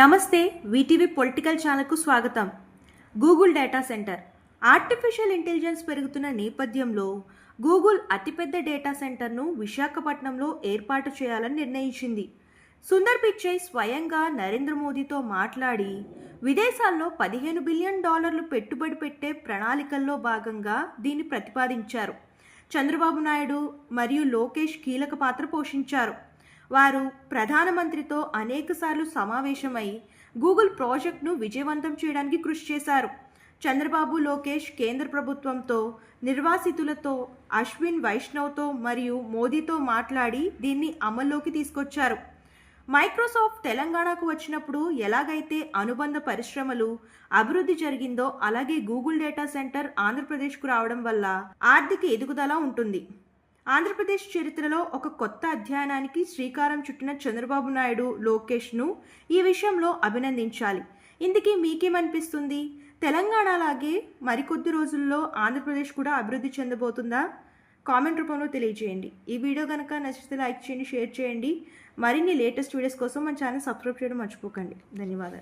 నమస్తే VTV political ఛానల్కు స్వాగతం. Google data centre. Artificial intelligence పెరుగుతున్న నేపథ్యంలో గూగుల్ అతిపెద్ద డేటా సెంటర్ను విశాఖపట్నంలో ఏర్పాటు చేయాలని నిర్ణయించింది. సుందర్ పిచ్చై స్వయంగా నరేంద్ర మోదీతో మాట్లాడి విదేశాల్లో పదిహేను బిలియన్ డాలర్లు పెట్టుబడి పెట్టే ప్రణాళికల్లో భాగంగా దీన్ని ప్రతిపాదించారు. చంద్రబాబు నాయుడు మరియు లోకేష్ కీలక పాత్ర పోషించారు. వారు ప్రధానమంత్రితో అనేకసార్లు సమావేశమై గూగుల్ ప్రాజెక్ట్ను విజయవంతం చేయడానికి కృషి చేశారు. చంద్రబాబు లోకేష్ కేంద్ర ప్రభుత్వంతో నిర్వాసితులతో అశ్విన్ వైష్ణవ్తో మరియు మోదీతో మాట్లాడి దీన్ని అమల్లోకి తీసుకొచ్చారు. మైక్రోసాఫ్ట్ తెలంగాణకు వచ్చినప్పుడు ఎలాగైతే అనుబంధ పరిశ్రమలు అభివృద్ధి జరిగిందో అలాగే గూగుల్ డేటా సెంటర్ ఆంధ్రప్రదేశ్కు రావడం వల్ల ఆర్థిక ఎదుగుదల ఉంటుంది. ఆంధ్రప్రదేశ్ చరిత్రలో ఒక కొత్త అధ్యయనానికి శ్రీకారం చుట్టిన చంద్రబాబు నాయుడు లోకేష్ను ఈ విషయంలో అభినందించాలి. ఇందుకీ మీకేమనిపిస్తుంది? తెలంగాణలాగే మరికొద్ది రోజుల్లో ఆంధ్రప్రదేశ్ కూడా అభివృద్ధి చెందబోతుందా? కామెంట్ రూపంలో తెలియజేయండి. ఈ వీడియో కనుక నచ్చితే లైక్ చేయండి షేర్ చేయండి. మరిన్ని లేటెస్ట్ వీడియోస్ కోసం మన ఛానల్ సబ్స్క్రైబ్ చేయడం మర్చిపోకండి. ధన్యవాదాలు.